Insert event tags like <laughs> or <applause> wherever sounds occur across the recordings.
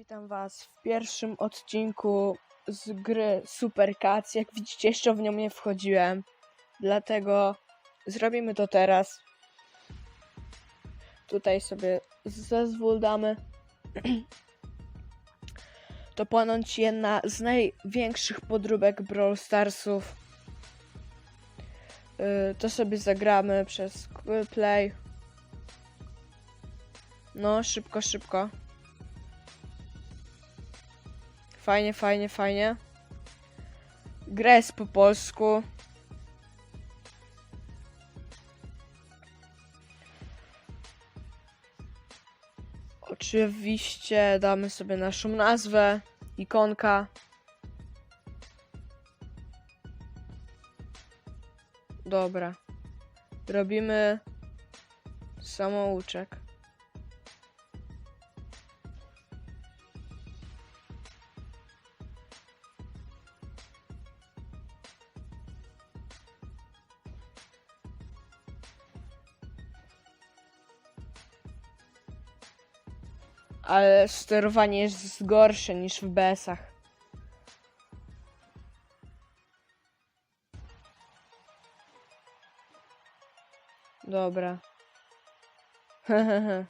Witam Was w pierwszym odcinku z gry Super. Jak widzicie, jeszcze w nią nie wchodziłem, dlatego zrobimy to teraz. Tutaj sobie zezwól damy. <clears throat> To ponoć jedna z największych podróbek Brawl Starsów. Yy, To sobie zagramy przez Play. No, szybko, szybko. Fajnie, fajnie, fajnie. Gra jest po polsku. Oczywiście damy sobie naszą nazwę, ikonka. Dobra. Robimy samouczek. Ale sterowanie jest gorsze niż w BS-ach. Dobra. <laughs>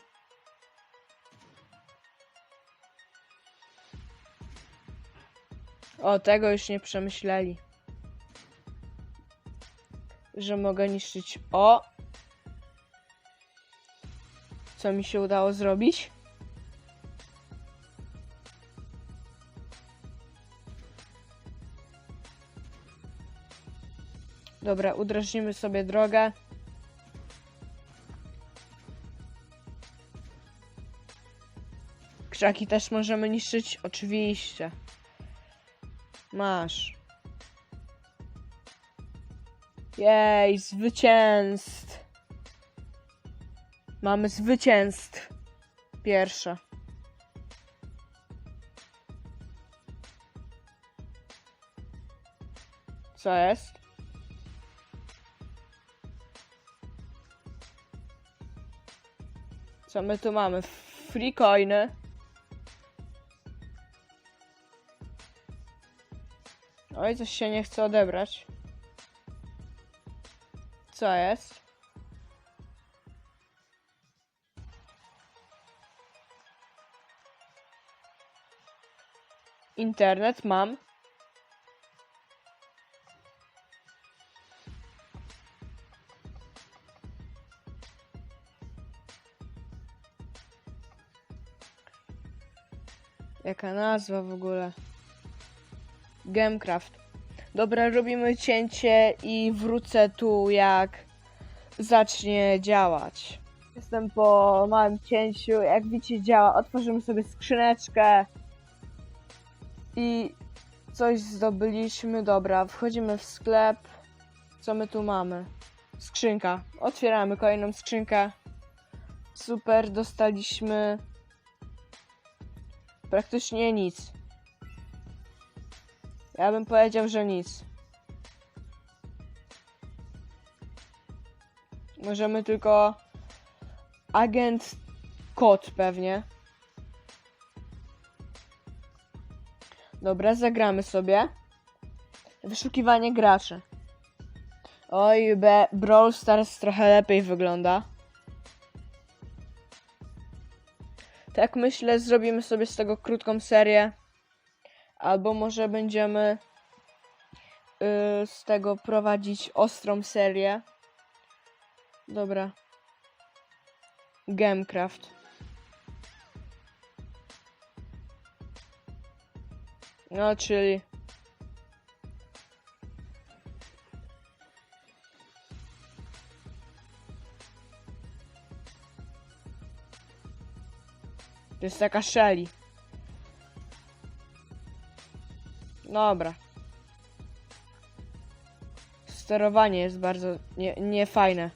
O, tego już nie przemyśleli. Że mogę niszczyć. O! Co mi się udało zrobić? Dobra, udrażnimy sobie drogę. Krzaki też możemy niszczyć? Oczywiście. Masz. Jej, zwycięstw. Mamy zwycięstw. Pierwsze. Co jest? Co my tu mamy? Free coiny. Oj, coś się nie chce odebrać. Co jest? Internet mam. Jaka nazwa w ogóle? Gamecraft. Dobra, robimy cięcie i wrócę tu jak zacznie działać. Jestem po małym cięciu, jak widzicie działa. Otworzymy sobie skrzyneczkę i coś zdobyliśmy. Dobra, wchodzimy w sklep. Co my tu mamy? Skrzynka. Otwieramy kolejną skrzynkę. Super, dostaliśmy praktycznie nic. Ja bym powiedział, że nic. Możemy tylko agent kod pewnie. Dobra, zagramy sobie. Wyszukiwanie graczy. Oj, be, Brawl Stars trochę lepiej wygląda. Tak myślę, zrobimy sobie z tego krótką serię. Albo może będziemy yy, z tego prowadzić ostrą serię. Dobra. Gamecraft. No, czyli. To jest taka Shelly. Dobra. Sterowanie jest bardzo nie, niefajne.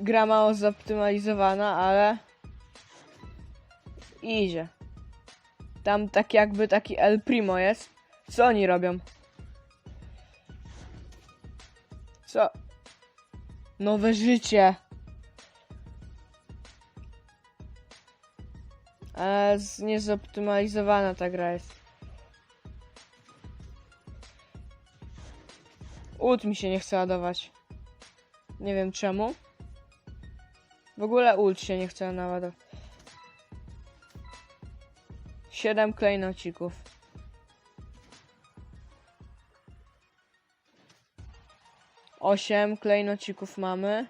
Gra mało zoptymalizowana, ale idzie. Tam tak jakby taki El Primo jest. Co oni robią? Co? Nowe życie. E, niezoptymalizowana ta gra jest. Ult mi się nie chce ładować. Nie wiem czemu. W ogóle ult się nie chce naładować. 7 klejnocików. Osiem klejnocików mamy.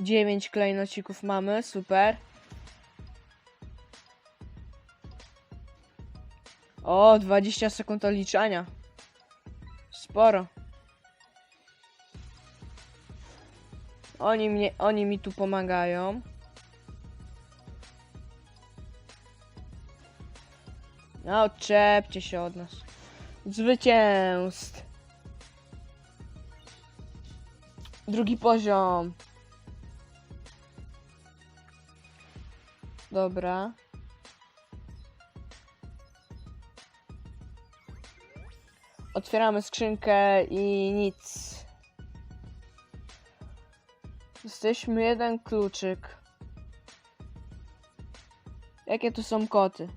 Dziewięć klejnocików mamy, super. O, 20 sekund odliczania. Sporo. Oni, mnie, oni mi tu pomagają. No, odczepcie się od nas. Zwycięstw. Drugi poziom. Dobra. Otwieramy skrzynkę i nic. Jesteśmy jeden kluczyk. Jakie tu są koty?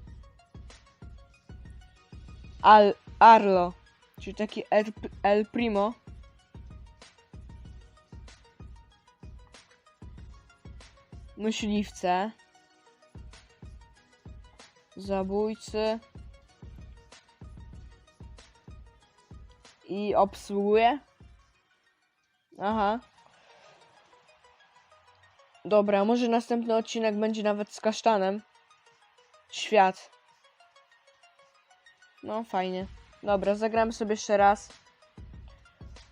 Al Arlo, czyli taki El, El Primo. Myśliwce. Zabójcy. I obsługuje. Aha. Dobra, może następny odcinek będzie nawet z kasztanem. Świat. No, fajnie. Dobra, zagramy sobie jeszcze raz.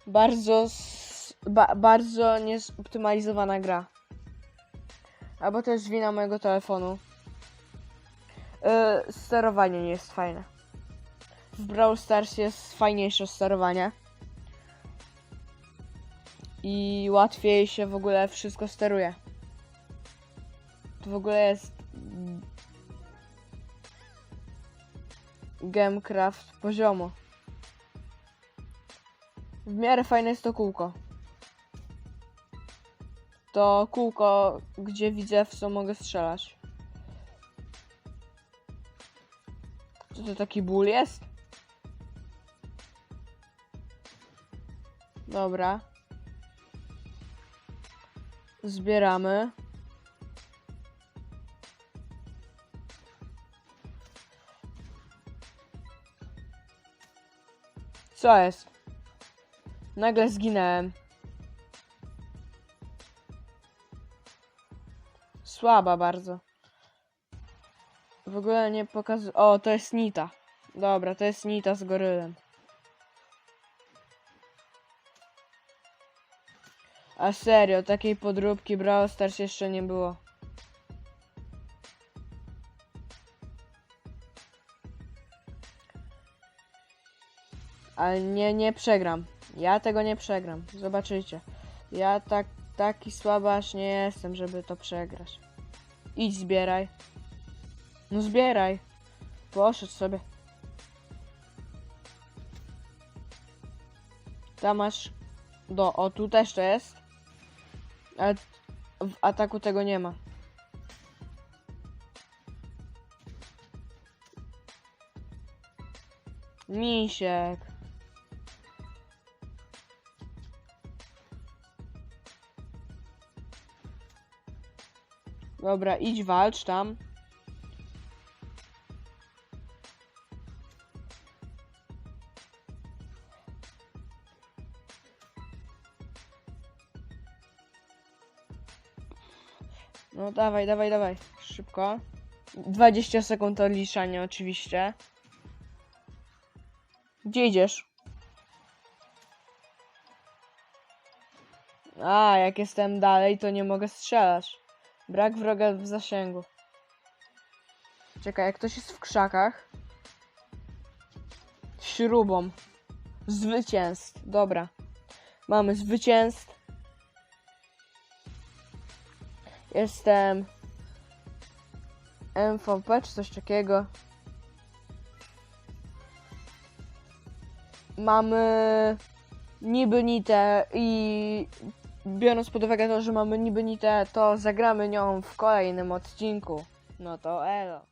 Bardzo, ba, bardzo niezoptymalizowana gra. Albo jest wina mojego telefonu. Yy, sterowanie nie jest fajne. W Brawl Stars jest fajniejsze sterowanie. I łatwiej się w ogóle wszystko steruje. To w ogóle jest Gamecraft poziomo. W miarę fajne jest to kółko. To kółko, gdzie widzę, w co mogę strzelać. Co to taki ból jest? Dobra. Zbieramy. Co jest? Nagle zginąłem. Słaba bardzo. W ogóle nie pokazuje. O, to jest Nita. Dobra, to jest Nita z gorylem. A serio, takiej podróbki Brawl Stars jeszcze nie było. Ale nie, nie przegram. Ja tego nie przegram. Zobaczycie. Ja tak, taki słabasz nie jestem, żeby to przegrać. Idź zbieraj. No zbieraj. Poszedł sobie. Tam masz... Do, o tu też to jest. Ale w ataku tego nie ma. Misiek. Dobra, idź walcz tam. No dawaj, dawaj, dawaj. Szybko. 20 sekund odliczania oczywiście. Gdzie idziesz? A, jak jestem dalej, to nie mogę strzelać. Brak wroga w zasięgu. Czekaj, jak ktoś jest w krzakach. Śrubą. Zwycięstw. Dobra. Mamy zwycięstw. Jestem MVP czy coś takiego. Mamy niby nitę i biorąc pod uwagę to, że mamy niby nitę, to zagramy nią w kolejnym odcinku. No to elo.